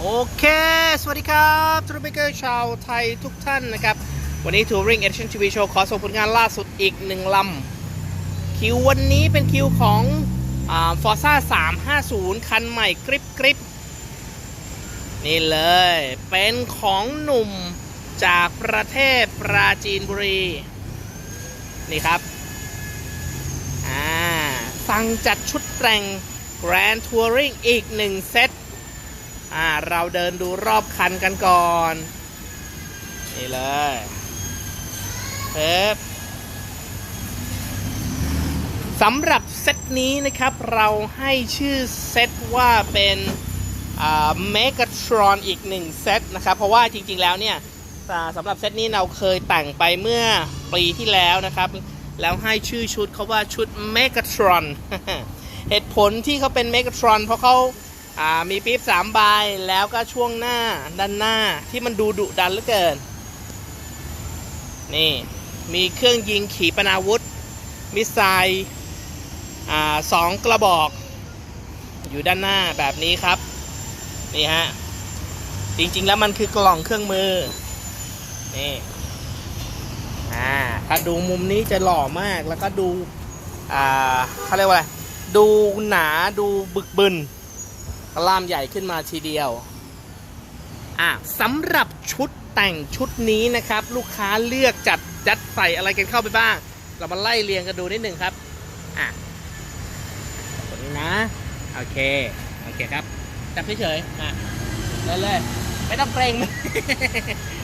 โอเค สวัสดีครับทูริเกอร์ชาวไทยทุกท่านนะครับ วันนี้ Touring Edition TV Show ขอส่งผลงานล่าสุดอีกหนึ่งลำ คิววันนี้เป็นคิวของฟอร์ซ่า350 คันใหม่กริบกริบนี่เลย เป็นของหนุ่มจากประเทศปราจีนบุรี นี่ครับอ่าสั่งจัดชุดแต่ง Grand Touring อีกหนึ่งเซต อ่าเราเดินดูรอบคันกันก่อน นี่เลยเพ็บสำหรับเซตนี้นะครับเราให้ชื่อเซตว่าเป็นเมก a ทรอนอีกหนึ่งเซตนะครับ เพราะว่าจริงๆแล้วเนี่ยสำหรับเซตนี้เราเคยแต่งไปเมื่อปีที่แล้วนะครับ แล้วให้ชื่อชุดเขาว่าชุด Megatron เหตุผลที่เขาเป็น Megatron เพราะเขา อ่ามีปี๊บสามใบแล้วก็ช่วงหน้าด้านหน้าที่มันดูดุดันเหลือเกิน นี่ มีเครื่องยิงขีปนาวุธ มิสไซล์อ่าสองกระบอก อยู่ด้านหน้าแบบนี้ครับ นี่ฮะ จริงๆแล้วมันคือกล่องเครื่องมือ นี่อ่าถ้าดูมุมนี้จะหล่อมากแล้วก็ดูอ่าเขาเรียกว่าอะไร ดูหนาดูบึกบึน ล้ามใหญ่ขึ้นมาทีเดียว อะสำหรับชุดแต่งชุดนี้นะครับ ลูกค้าเลือกจัดจัดใส่อะไรกันเข้าไปบ้าง เรามาไล่เรียงกันดูนิดหนึ่งครับ อะตัวนี้นะ โอเค โอเคครับ จับเฉยๆอะเล่นเลยไม่ต้องเกรง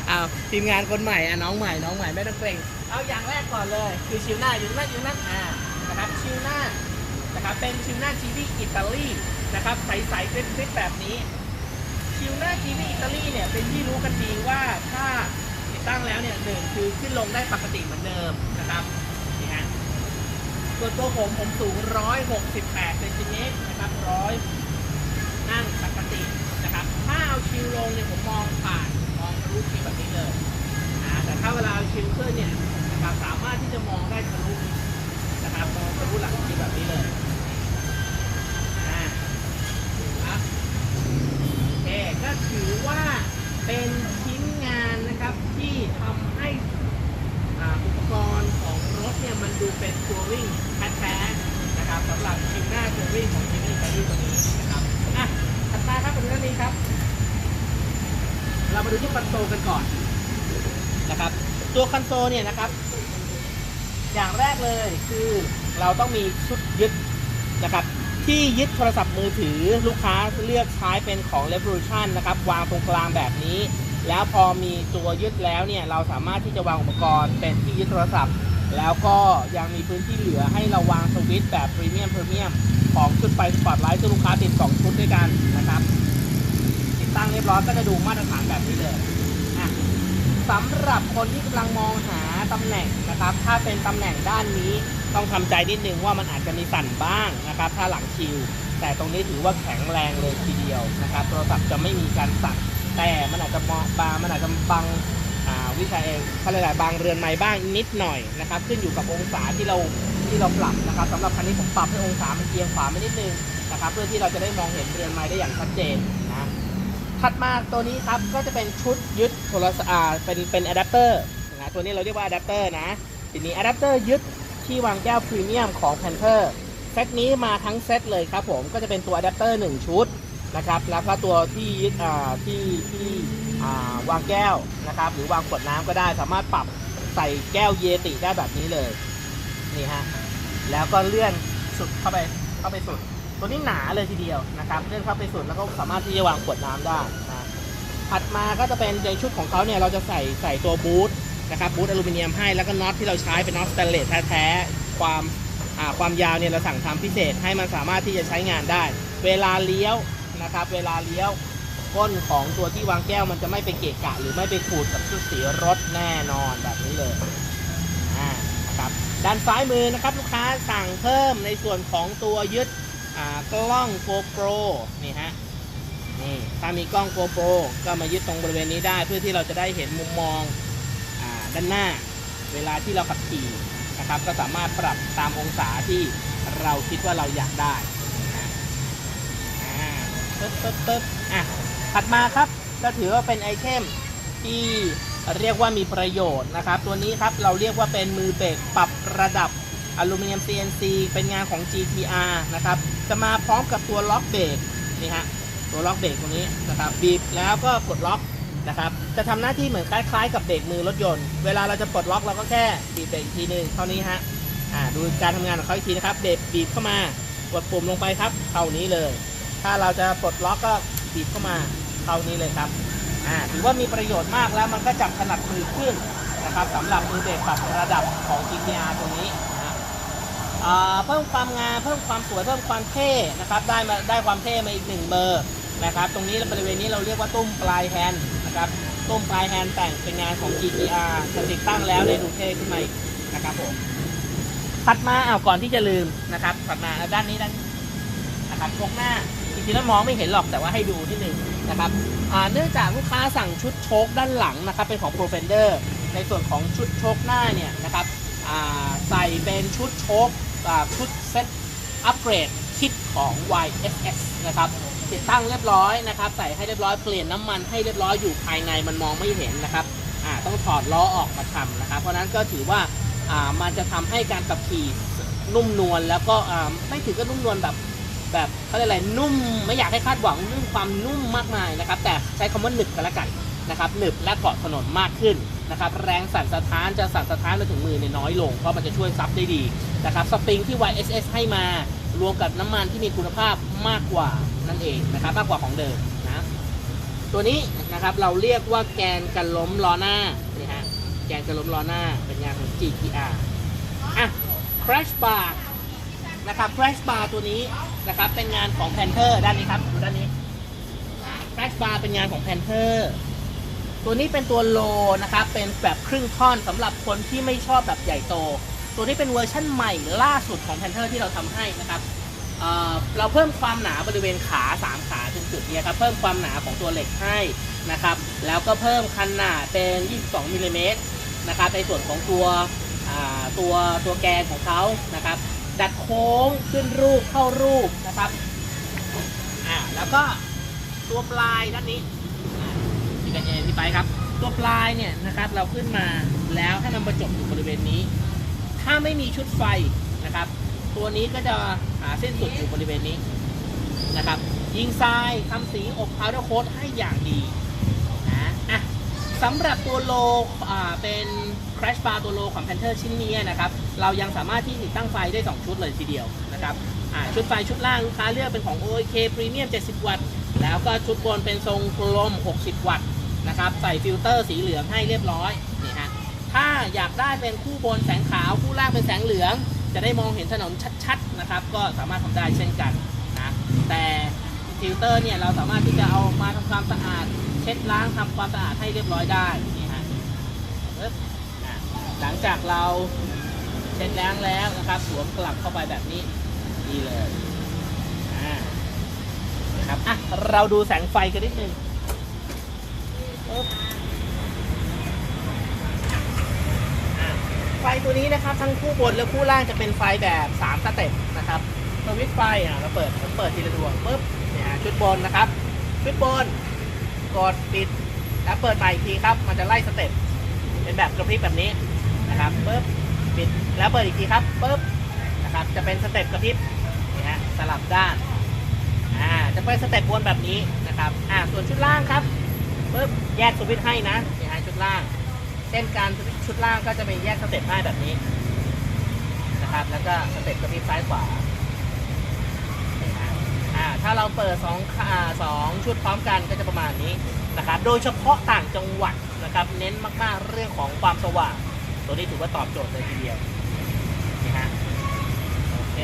เอาทีมงานคนใหม่อะน้องใหม่น้องใหม่ไม่ต้องเกรง เอาอย่างแรกก่อนเลย คือชิวหน้าอยู่นั้นอยู่นั้นอ่านะครับชิวหน้า นะครับเป็นชิวน้าจีบีอิตาลีนะครับใสๆคลิปๆแบบนี้ชิวน้าจีบีอิตาลีเนี่ยเป็นที่รู้กันดีว่าถ้าติดตั้งแล้วเนี่ยหนึ่งคือขึ้นลงได้ปกติเหมือนเดิมนะครับนี่ฮะส่วนตัวผมผมสูง 168เซนติเมตรนะครับร้อยนั่งปกตินะครับถ้าเอาชิวลงเนี่ยผมมองผ่านมองทะลุชิวแบบนี้เลยอ่าแต่ถ้าเวลาเอาชิวขึ้นเนี่ยนะครับสามารถที่จะมองได้ทะลุนะครับมองทะลุหลังชิวแบบนี้เลยอ่าครับ โอเคก็ถือว่าเป็นชิ้นงานนะครับที่ทำให้อ่าอุปกรณ์ของรถเนี่ยมันดูเป็นทัวริงแท้ๆนะครับสำหรับชิมหน้าทัวริงของชิมนี่ไตัวนี้นะครับอะถัดมาครับมาดูด้านนี้ครับ เรามาดูที่คอนโซลกันก่อนนะครับตัว คอนโซลเนี่ยนะครับ อย่างแรกเลยคือเราต้องมีชุดยึดนะครับ ที่ยึดโทรศัพท์มือถือลูกค้าเลือกใช้เป็นของ Revolution นะครับ วางตรงกลางแบบนี้ แล้วพอมีตัวยึดแล้วเนี่ย เราสามารถที่จะวางอุปกรณ์เป็นที่ยึดโทรศัพท์ แล้วก็ยังมีพื้นที่เหลือให้เราวางสวิตช์แบบพรีเมียมพรีเมียมของชุดไฟสปอตไลท์ที่ลูกค้าติด2ชุดด้วยกันนะครับ ติดตั้งเรียบร้อยก็จะดูมาตรฐานแบบนี้เลย สำหรับคนที่กำลังมองหาตำแหน่งนะครับ ถ้าเป็นตำแหน่งด้านนี้ต้องทำใจนิดนึงว่ามันอาจจะมีสั่นบ้างนะครับ ถ้าหลังคิว แต่ตรงนี้ถือว่าแข็งแรงเลยทีเดียวนะครับโทรศัพท์จะไม่มีการสั่นแต่มันอาจจะมองบางมันอาจจะบังวิชาเองเขาเรียกอะบางเรือนไม้บ้างนิดหน่อยนะครับ ขึ้นอยู่กับองศาที่เราที่เราปรับนะครับสำหรับคันนี้ผมปรับให้องศามันเอียงขวาไปนิดนึงนะครับ เพื่อที่เราจะได้มองเห็นเรือนไม้ได้อย่างชัดเจน ถัดมาตัวนี้ครับก็จะเป็นชุดยึดโทรศัพท์เป็นเป็นอะแดปเตอร์นะตัวนี้เราเรียกว่าอะแดปเตอร์นะทีนี้อะแดปเตอร์ยึดที่วางแก้วพรีเมียมของ Panther เซตนี้มาทั้งเซตเลยครับผมก็จะเป็นตัวอะแดปเตอร์1ชุดนะครับแล้วก็ตัวที่ยึดที่ที่วางแก้วนะครับหรือวางขวดน้ำก็ได้สามารถปรับใส่แก้วเยติได้แบบนี้เลยนี่ฮะแล้วก็เลื่อนสุดเข้าไปเข้าไปสุด ตัวนี้หนาเลยทีเดียวนะครับเลื่อนเข้าไปสุดแล้วก็สามารถที่จะวางขวดน้ำได้นะถัดมาก็จะเป็นในชุดของเขาเนี่ยเราจะใส่ใส่ตัวบูทนะครับบูทอลูมิเนียมให้แล้วก็น็อตที่เราใช้เป็นน็อตสแตนเลสแท้ๆความความยาวเนี่ยเราสั่งทำพิเศษให้มันสามารถที่จะใช้งานได้ เวลาเลี้ยวนะครับ เวลาเลี้ยวก้นของตัวที่วางแก้วมันจะไม่ไปเกะกะ หรือไม่ไปขูดกับชุดสีรถแน่นอนแบบนี้เลยนะครับด้านซ้ายมือนะครับลูกค้าสั่งเพิ่มในส่วนของตัวยึด กล้อง GoPro นี่ฮะนี่ถ้ามีกล้อง GoPro ก็มายึดตรงบริเวณนี้ได้ เพื่อที่เราจะได้เห็นมุมมองอด้านหน้า เวลาที่เราขับขี่นะครับ ก็สามารถปรับตามองศาที่เราคิดว่าเราอยากได้ปึ๊บปึ๊บปึ๊บอะถัดมาครับก็ถือว่าเป็นไอเทมที่เรียกว่ามีประโยชน์นะครับ ตัวนี้ครับเราเรียกว่าเป็นมือเบรกปรับระดับ อลูมิเนียม CNC เป็นงานของ GTR นะครับ จะมาพร้อมกับตัวล็อกเบรกนี่ฮะ ตัวล็อกเบรกตรงนี้นะครับบีบแล้วก็กดล็อกนะครับ จะทำหน้าที่เหมือนคล้ายๆกับเบรกมือรถยนต์ เวลาเราจะปลดล็อกเราก็แค่บีบเบรกอีกทีหนึงเท่านี้ฮะ อ่า ดูการทำงานของเขาอีกทีนะครับ เบรกบีบเข้ามากดปุ่มลงไปครับ เท่านี้เลย ถ้าเราจะปลดล็อกก็บีบเข้ามา เท่านี้เลยครับ อ่า ถือว่ามีประโยชน์มากแล้วมันก็จับถนัดมือขึ้นนะครับสำหรับมือเบรกปรับระดับของ GTR ตัวนี้ เพิ่มความงามเพิ่มความสวยเพิ่มความเท่นะครับได้มาได้ความเท่มาอีกหนึ่งเบอร์นะครับตรงนี้บริเวณนี้เราเรียกว่าตุ้มปลายแฮนด์นะครับตุ้มปลายแฮนด์แต่งเป็นงานของ GTR จะติดตั้งแล้วได้ดูเท่ขึ้นมาอีกนะครับผมถัดมาอ้าวก่อนที่จะลืมนะครับถัดมาด้านนี้ด้านนะครับโชกหน้าจริงๆแล้วมองไม่เห็นหรอกแต่ว่าให้ดูที่หนึ่งนะครับเนื่องจากลูกค้าสั่งชุดโชคด้านหลังนะครับเป็นของ Pro Fender ในส่วนของชุดโชคหน้าเนี่ยนะครับใส่เป็นชุดโชคอ่า ชุดเซ็ตอัปเกรดคิดของ YSS นะครับติดตั้งเรียบร้อยนะครับ ใส่ให้เรียบร้อยเปลี่ยนน้ำมันให้เรียบร้อยอยู่ภายในมันมองไม่เห็นนะครับอ่าต้องถอดล้อออกมาทำนะครับ เพราะนั้นก็ถือว่าอ่ามันจะทำให้การขับขี่นุ่มนวลแล้วก็อ่าไม่ถึงก็นุ่มนวลแบบแบบเขาเรียกอะไรนุ่มไม่อยากให้คาดหวังเรื่องความนุ่มมากมายนะครับ แต่ใช้คำว่าหนึบกันละกันนะครับหนึบและเกาะถนนมากขึ้น นะครับแรงสั่นสะท้านจะสั่นสะท้านมาถึงมือเนี่ยน้อยลง เพราะมันจะช่วยซับได้ดีนะครับสปริงที่ YSS ให้มารวมกับน้ำมันที่มีคุณภาพมากกว่านั่นเองนะครับมากกว่าของเดิมนะตัวนี้นะครับเราเรียกว่าแกนกันล้มล้อหน้านี่ฮะแกนกันล้มล้อหน้าเป็นงานของ GTR อะ crash bar นะครับ crash bar ตัวนี้นะครับเป็นงานของ Panther ด้านนี้ครับดูด้านนี้ crash bar เป็นงานของ Panther ตัวนี้เป็นตัวโลนะครับ เป็นแบบครึ่งท่อนสำหรับคนที่ไม่ชอบแบบใหญ่โต ตัวนี้เป็นเวอร์ชั่นใหม่ล่าสุดของ Panther ที่เราทำให้นะครับเเราเพิ่มความหนาบริเวณขา 3 ขาตรงจุดเนี้ยครับ เพิ่มความหนาของตัวเหล็กให้นะครับ แล้วก็เพิ่มขนาดเป็น 22มิลลิเมตรนะครับ ในส่วนของตัวตัวตัวแกนของเขานะครับ ดัดโค้งขึ้นรูปเข้ารูปนะครับ อ่า แล้วก็ตัวปลายด้านนี้ ไปครับ ตัวปลายเนี่ยนะครับเราขึ้นมาแล้วให้มันประจบอยู่บริเวณนี้ ถ้าไม่มีชุดไฟนะครับ ตัวนี้ก็จะหาเส้นสุดอยู่บริเวณนี้นะครับ ยิงทรายทำสีอบพาวเดอร์โค้ดให้อย่างดีนะอะสำหรับตัวโลอ่าเป็น crash bar ตัวโลของ Panther ชิ้นนี้นะครับ เรายังสามารถที่ติดตั้งไฟได้ 2 ชุดเลยทีเดียวนะครับอ่าชุดไฟชุดล่างลูกค้าเลือกเป็นของ OAK Premium 70 วัตต์ แล้วก็ชุดบนเป็นทรงกลม 60 วัตต์ นะครับ ใส่ฟิลเตอร์สีเหลืองให้เรียบร้อยนี่ฮะถ้าอยากได้เป็นคู่บนแสงขาวคู่ล่างเป็นแสงเหลือง จะได้มองเห็นถนนชัดๆนะครับ ก็สามารถทำได้เช่นกันนะแต่ฟิลเตอร์เนี่ยเราสามารถที่จะเอามาทำความสะอาด เช็ดล้างทำความสะอาดให้เรียบร้อยได้นี่ฮะปึ๊บอะหลังจากเราเช็ดล้างแล้วนะครับสวมกลับเข้าไปแบบนี้ดีเลยนะครับอะเราดูแสงไฟกันนิดนึงปึ๊บอะ ไฟตัวนี้นะครับ ทั้งคู่บนและคู่ล่างจะเป็นไฟแบบ3สเต็ปนะครับสวิตไฟอะเราเปิดผมเปิดทีละดวงปึ๊บเนี่ยชุดบนนะครับ ชุดบนกดปิดแล้วเปิดใหม่อีกทีครับ มันจะไล่สเต็ปเป็นแบบกระพริบแบบนี้นะครับปึ๊บปิดแล้วเปิดอีกทีครับปึ๊บนะครับ จะเป็นสเต็ปกระพริบนี่ฮะสลับด้านอ่าจะเป็นสเต็ปวนแบบนี้นะครับอ่าส่วนชุดล่างครับ ปึ๊บแยกสวิตช์ให้นะนี่ฮะชุดล่างเช่นการชุดล่างก็จะเป็นแยกสเต็ปให้แบบนี้นะครับ แล้วก็สเต็ปกระพริบซ้ายขวานี่ฮะอ่าถ้าเราเปิดสองอ่าสองชุดพร้อมกันก็จะประมาณนี้นะครับ โดยเฉพาะต่างจังหวัดนะครับ เน้นมากๆเรื่องของความสว่าง ตัวนี้ถือว่าตอบโจทย์เลยทีเดียวนี่ฮะโอเค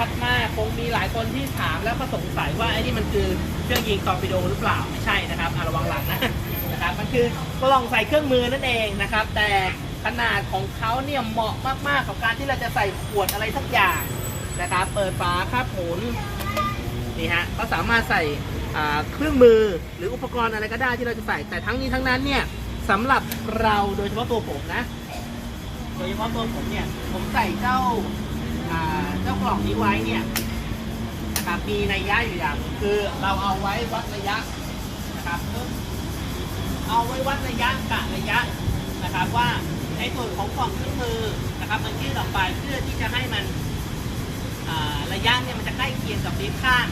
อะถัดมาคงมีหลายคนที่ถามแล้วก็สงสัยว่าไอ้นี่มันคือเครื่องยิงตอร์ปิโดหรือเปล่าไม่ใช่นะครับอะระวังหลังนะนะครับมันคือกล่องใส่เครื่องมือนั่นเองนะครับ แต่ขนาดของเขาเนี่ยเหมาะมากๆกับการที่เราจะใส่ขวดอะไรสักอย่างนะครับ เปิดฝาครับหมุนนี่ฮะก็สามารถใส่เครื่องมือหรืออุปกรณ์อะไรก็ได้ที่เราจะใส่แต่ทั้งนี้ทั้งนั้นเนี่ยสำหรับเราโดยเฉพาะตัวผมนะ โดยเฉพาะตัวผมเนี่ยผมใส่เจ้า เจ้ากล่องนี้ไว้เนี่ยนะครับมีนัยยะอยู่อย่างนึงคือเราเอาไว้วัดระยะนะครับเอาไว้วัดระยะกะระยะนะครับว่าในส่วนของกล่องเครื่องมือนะครับมันยืดออกไปเพื่อที่จะให้มันระยะเนี่ยมันจะใกล้เคียงกับปี๊บข้าง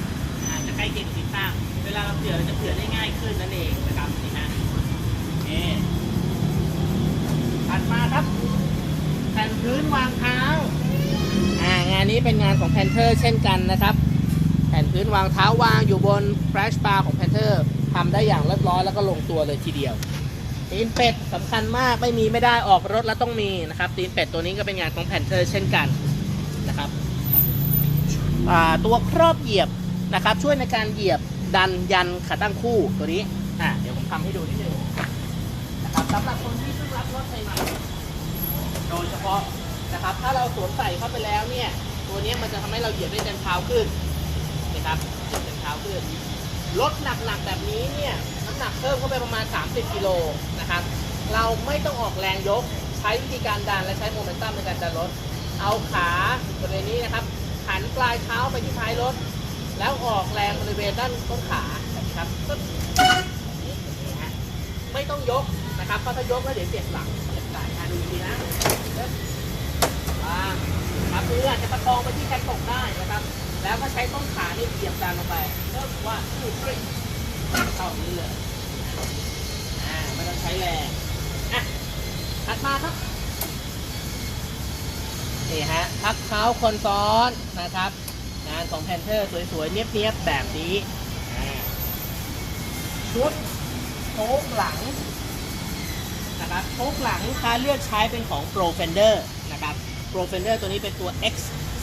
จะใกล้เคียงกับปี๊บข้าง เวลาเราเผื่อเราจะเผื่อได้ง่ายขึ้นนั่นเองนะครับนี่ฮะนี่ถัดมาครับแผ่นพื้นวางเท้า อ่างานนี้เป็นงานของแพนเทอร์เช่นกันนะครับ แผ่นพื้นวางเท้าวางอยู่บนแฟลชบาร์ของแพนเทอร์ทำได้อย่างเรียบร้อยแล้วก็ลงตัวเลยทีเดียวตีนเป็ดสำคัญมากไม่มีไม่ได้ออกรถแล้วต้องมีนะครับตีนเป็ดตัวนี้ก็เป็นงานของแพนเทอร์เช่นกันนะครับตัวครอบเหยียบนะครับ ช่วยในการเหยียบดันยันขาตั้งคู่ตัวนี้อ่าเดี๋ยวผมทำให้ดูนิดนึงนะครับสำหรับคนที่เพิ่งรับรถใหม่โดยเฉพาะ นะครับ ถ้าเราสวมใส่เข้าไปแล้วเนี่ย ตัวนี้มันจะทำให้เราเหยียบได้เต็มเท้าขึ้นนะครับเหยียบเต็มเท้าขึ้น รถหนักๆแบบนี้เนี่ย น้ำหนักเพิ่มเข้าไปประมาณ 30กิโลนะครับ เราไม่ต้องออกแรงยก ใช้วิธีการดันและใช้โมเมนตัมในการดันรถ เอาขาบริเวณนี้นะครับ หันปลายเท้าไปที่ท้ายรถ แล้วออกแรงบริเวณด้านต้นขานะครับไม่ต้องยกนะครับเพราะถ้ายกแล้วเดี๋ยวเจ็บหลังเจ็บไหล่อะดูดีนะ มืออาจจะประคองไปที่แขนตกได้นะครับ แล้วก็ใช้ต้นขานี่เหยียบดันลงไปเริ่มว่าสู้ฟรีเข้านี้เลยอ่าไม่ต้องใช้แรงอะถัดมาครับนี่ฮะพักเท้าคนซ้อนนะครับ งานของแพนเทอร์สวยๆ เนียบๆ แบบนี้ชุดโชกหลังนะครับโชกหลังลูกค้าเลือกใช้เป็นของ Pro Fender นะครับ Pro Fender ตัวนี้เป็นตัว X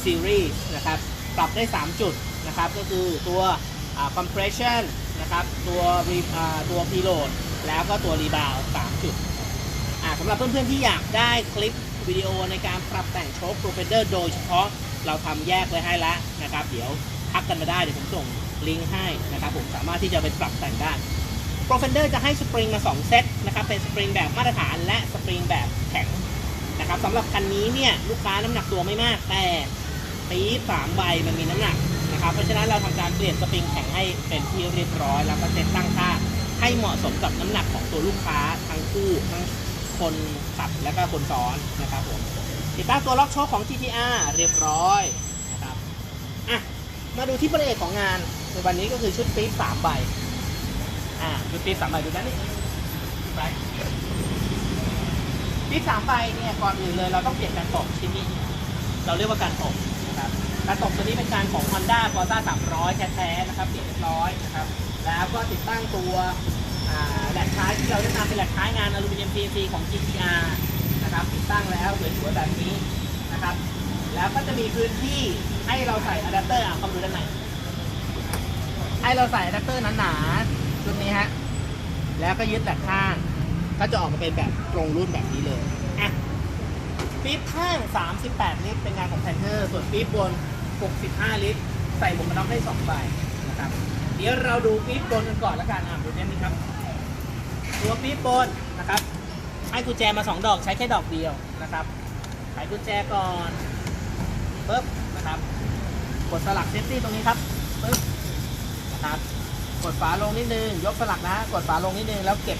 Series นะครับ ปรับได้ 3 จุดนะครับ ก็คือตัว compression นะครับ ตัวตัว preload แล้วก็ตัว rebound 3จุดสำหรับเพื่อนๆที่อยากได้คลิปวิดีโอในการปรับแต่งโชค Pro Fender โดยเฉพาะเราทำแยกไว้ให้แล้วนะครับ เดี๋ยวทักกันมาได้ เดี๋ยวผมส่งลิงก์ให้นะครับ ผมสามารถที่จะไปปรับแต่งได้ Pro Fender จะให้สปริงมา 2 เซตนะครับ เป็นสปริงแบบมาตรฐานและสปริงแบบแข็ง นะครับสำหรับคันนี้เนี่ยลูกค้าน้ำหนักตัวไม่มาก แต่ปี๊บสามใบมันมีน้ำหนักนะครับเพราะฉะนั้นเราทำการเปลี่ยนสปริงแข็งให้เป็นที่เรียบร้อย แล้วก็เซตตั้งค่าให้เหมาะสมกับน้ำหนักของตัวลูกค้าทั้งคู่ทั้งคนขับและก็คนซ้อนนะครับผมติดตั้งตัวล็อกโชคของ GTR เรียบร้อยนะครับอะมาดูที่ประเอกของงานในวันนี้ก็คือชุดปี๊บสามใบอ่าดูปี๊บสามใบดูด้านนี้ไป ปีสามใบเนี่ยก่อนอื่นเลยเราต้องเปลี่ยนการตกชิ้นนี้ เราเรียกว่าการตกนะครับการตกตัวนี้เป็นการของ Honda f o r z a 300 แท้ๆนะครับเปลี่ยนเรียบร้อยนะครับแล้วก็ติดตั้งตัวแหลกท้ายที่เราได้นำเป็นแหลกท้ายงานอลูมิเนียม PVC ของ GTR นะครับติดตั้งแล้วสวยๆแบบนี้นะครับแล้วก็จะมีพื้นที่ให้เราใส่อะแดปเตอร์อะเข้ามาดูด้านในให้เราใส่อะแดปเตอร์หนาๆชุดนี้ฮะแล้วก็ยึดแหลกข้าง ก็จะออกมาเป็นแบบตรงรุ่นแบบนี้เลยอะปี๊บข้าง 38 ลิตร เป็นงานของแพนเทอร์ ส่วนปี๊บบน 65 ลิตร ใส่หมวกกันน็อกได้2ใบนะครับ เดี๋ยวเราดูปี๊บบนกันก่อนล้วกันอะดูเนี่ยนี่ครับ ตัวปี๊บบนนะครับ ให้กุญแจมา 2 ดอกใช้แค่ดอกเดียวนะครับไขกุญแจก่อนปึ๊บนะครับ กดสลักเซฟตี้ตรงนี้ครับปึ๊บนะครับ กดฝาลงนิดนึง ยกสลักนะ กดฝาลงนิดนึงแล้วเก็บ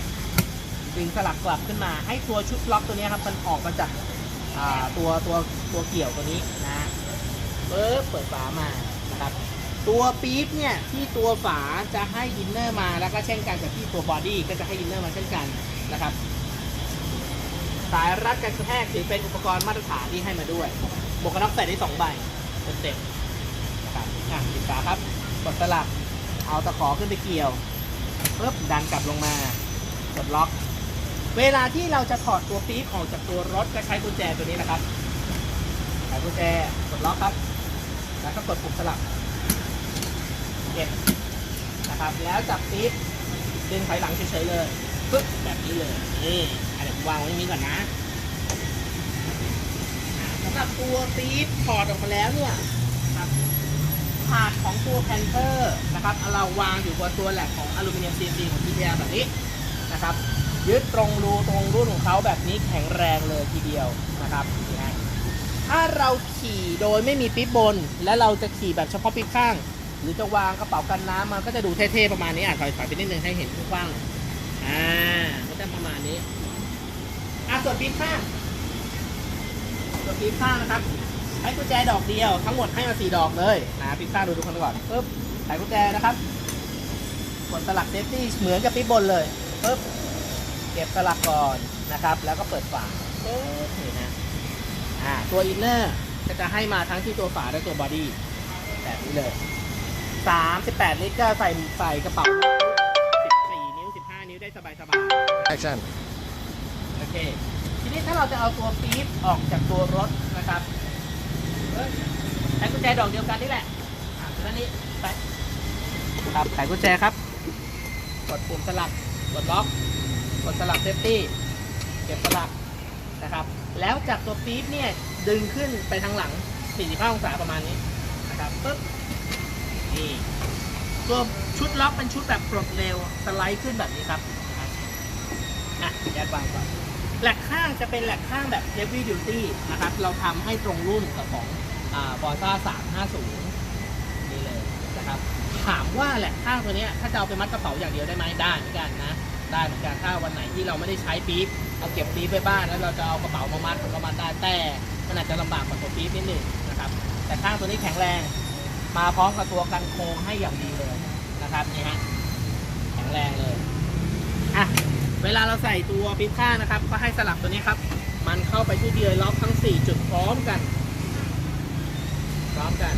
ดึงสลักกลับขึ้นมา ให้ตัวชุดล็อกตัวนี้ครับมันออกมาจากตัวตัวตัวเกี่ยวตัวนี้นะปึ๊บเปิดฝามานะครับตัวปี๊บเนี่ยที่ตัวฝาจะให้อินเนอร์มาแล้วก็เช่นกันกับที่ตัวบอดี้ก็จะให้อินเนอร์มาเช่นกันนะครับสายรัดกันกระแทกถือเป็นอุปกรณ์มาตรฐานที่ให้มาด้วยหมวกกันน็อกใส่ได้สองใบเต็มๆนะครับอะปิดฝาครับกดสลักเอาตะขอขึ้นไปเกี่ยวปุ๊บดันกลับลงมากดล็อก เวลาที่เราจะถอดตัวปี๊บออกจากตัวรถก็ใช้กุญแจตัวนี้นะครับใช้กุญแจกดล็อกครับ แล้วก็กดปุ่มสลับเก็บนะครับ แล้วจับปี๊บดึงถอยหลังเฉยๆเลยปึ๊บแบบนี้เลยนี่อะเดี๋ยวผมวางไว้ตรงนี้ก่อนนะสำหรับตัวปี๊บถอดออกมาแล้วเนี่ยครับถาดของตัวแพนเทอร์นะครับเราวางอยู่บนตัวแหลกของอลูมิเนียมซีซีของ GTR แบบนี้นะครับ ยึดตรงรูตรงรุ่นของเขาแบบนี้แข็งแรงเลยทีเดียวนะครับนะถ้าเราขี่โดยไม่มีปิ๊บบน และเราจะขี่แบบเฉพาะปิ๊บข้างรือจะวางกระเป๋ากันน้ำมันก็จะดูเท่ๆประมาณนี้อะถอยถอยไปนิดนึงให้เห็นกว้างอ่าก็จะประมาณนี้อะส่วนปี๊บข้างส่วนปี๊บข้างนะครับใช้กุญแจดอกเดียวทั้งหมดให้มาสี่ดอกเลยนะปี๊บข้างดูทุกคนก่อนปึ๊บใส่กุญแจนะครับกดสลักเซฟตี้เหมือนกับปี๊บบนเลยปึ๊บ เก็บสลักก่อนนะครับ แล้วก็เปิดฝาปึ๊บนี่นะอ่าตัวอินเนอร์ก็จะให้มาทั้งที่ตัวฝาและตัวบอดี้แบบนี้เลย38ลิตรก็ใส่ใส่กระเป๋า14นิ้ว 15 นิ้วได้สบายสบาย Action โอเค ทีนี้ถ้าเราจะเอาตัวปี๊บออกจากตัวรถนะครับเอ้ยใช้กุญแจดอกเดียวกันนี่แหละอะตัวนี้ไปครับไขกุญแจครับ กดปุ่มสลักกดล็อก กดสลักเซฟตี้เก็บสลักนะครับ แล้วจากตัวปี๊บเนี่ยดึงขึ้นไปทางหลัง 45 องศาประมาณนี้นะครับปึ๊บนี่ตัวชุดล็อกเป็นชุดแบบปลดเร็วสไลด์ขึ้นแบบนี้ครับอะแยกวางก่อนแหลกข้างจะเป็นแหลกข้างแบบ heavy duty นะครับ เราทำให้ตรงรุ่นกับของอ่าบอซ่า350 นี่เลยนะครับ ถามว่าแหลกข้างตัวนี้ถ้าจะเอาไปมัดกระเป๋าอย่างเดียวได้ไหมได้เหมือนกันนะ ได้เหมือนกันถ้าวันไหนที่เราไม่ได้ใช้ปี๊บเอาเก็บปี๊บไปบ้านแล้วเราจะเอากระเป๋ามามัดก็มัดได้แต่มันอาจจะลำบากกว่าตัวปี๊บนิดหนึงนะครับ แต่ข้างตัวนี้แข็งแรงมาพร้อมกับตัวกันโค้งให้อย่างดีเลยนะครับนี่ฮะแข็งแรงเลยอะเวลาเราใส่ตัวปี๊บข้างนะครับ ก็ให้สลับตัวนี้ครับ มันเข้าไปที่เดียล็อกทั้ง 4 จุดพร้อมกัน พร้อมกัน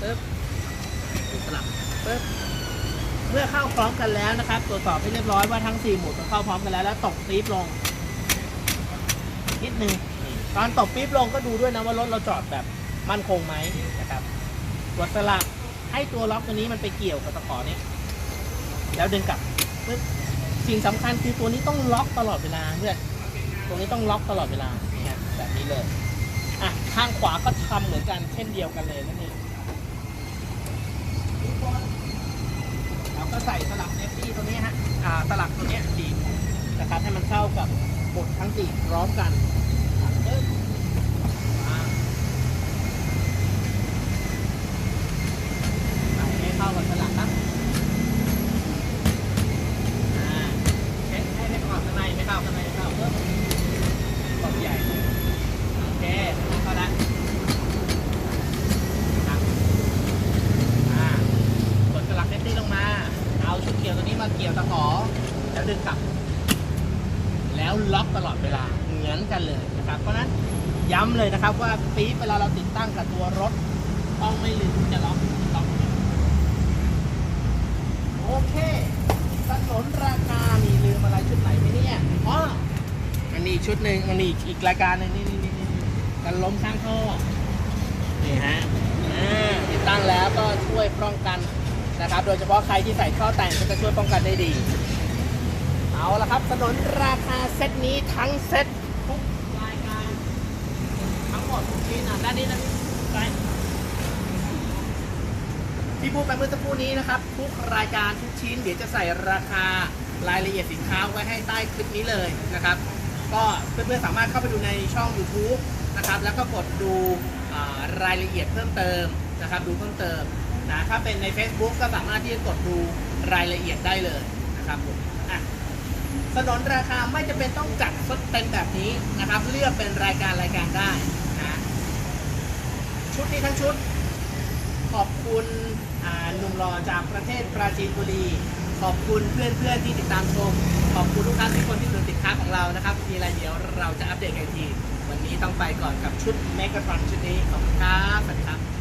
ปึ๊บสลับปึ๊บ มื่อเข้าพร้อมกันแล้วนะครับ ตรวจสอบให้เรียบร้อยว่าทั้ง 4 หมุดเข้าพร้อมกันแล้ว แล้วตกปี๊บลง นิดนึงตอนตกปี๊บลงก็ดูด้วยนะว่ารถเราจอดแบบมั่นคงไหมนะครับกดสลักให้ตัวล็อกตัวนี้มันไปเกี่ยวกับตะขอนี้แล้วดึงกลับสิ่งสำคัญคือตัวนี้ต้องล็อกตลอดเวลาเพื่อนตรงนี้ต้องล็อกตลอดเวลานี่ฮะแบบนี้เลยอะข้างขวาก็ทำเหมือนกันเช่นเดียวกันเลยนั่นเอง ก็ใส่สลักเนฟตี้ตัวนี้ฮะอ่าสลักตัวนี้ยดีบนะครับให้มันเข้ากับหมดทั้งสี่พร้อมกันอะปึ๊บวาง ใส่ให้เข้ากับสลักครับอ่าเช็คให้ไม่เข้าข้างในไม่เข้าข้างในไม่เข้าเพิ่มกดใหญ่ โอเคเข้าแล้วครับอ่ากดสลักเซฟตี้ลงมา เอาชุดเกี่ยวตัวนี้มาเกี่ยวตะขอ แล้วดึงกลับ แล้วล็อกตลอดเวลา เหมือนกันเลยนะครับ เพราะฉะนั้นย้ำเลยนะครับว่าปี๊บเวลาเราติดตั้งกับตัวรถ ต้องไม่ลืมที่จะล็อกล็อก โอเค ถนนราคามีลืมอะไรชุดไหนไหมเนี่ยอ๋ออันนี้ชุดหนึ่งอันนี้อีกรายการหนึ่งนี่นี่นี่กันล้มข้างท่อนี่ฮะอ่าติดตั้งแล้วก็ช่วยป้องกันนะครับ โดยเฉพาะใครที่ใส่ท่อแต่งก็จะช่วยป้องกันได้ดี เอาละครับถนนราคาเซตนี้ทั้งเซตทุกรายการทั้งหมดทุกชิ้นอะด้านนี้นะไป ที่พูดไปเมื่อสักครู่นี้นะครับ ทุกรายการทุกชิ้น เดี๋ยวจะใส่ราคารายละเอียดสินค้าไว้ให้ใต้คลิปนี้เลยนะครับ ก็เพื่อนๆสามารถเข้าไปดูในช่อง YouTube นะครับแล้วก็กดดูรายละเอียดเพิ่มเติมนะครับ ดูเพิ่มเติมนะถ้าเป็นใน Facebook ก็สามารถที่จะกดดูรายละเอียดได้เลยนะครับผมอะสนนราคาไม่จำเป็นต้องจัดสเต็มแบบนี้นะครับ เลือกเป็นรายการรายการได้นะชุดนี้ทั้งชุด ขอบคุณ หนุ่มรอจากประเทศปราจีนบุรี ขอบคุณเพื่อนๆที่ติดตามชม ขอบคุณทุกท่านทุกคนที่ดูสินค้าของเรานะครับ มีอะไรเดี๋ยวเราจะอัปเดตกันอีกที วันนี้ต้องไปก่อนกับชุดเมกะทรอนชุดนี้ ขอบคุณครับสวัสดีครับ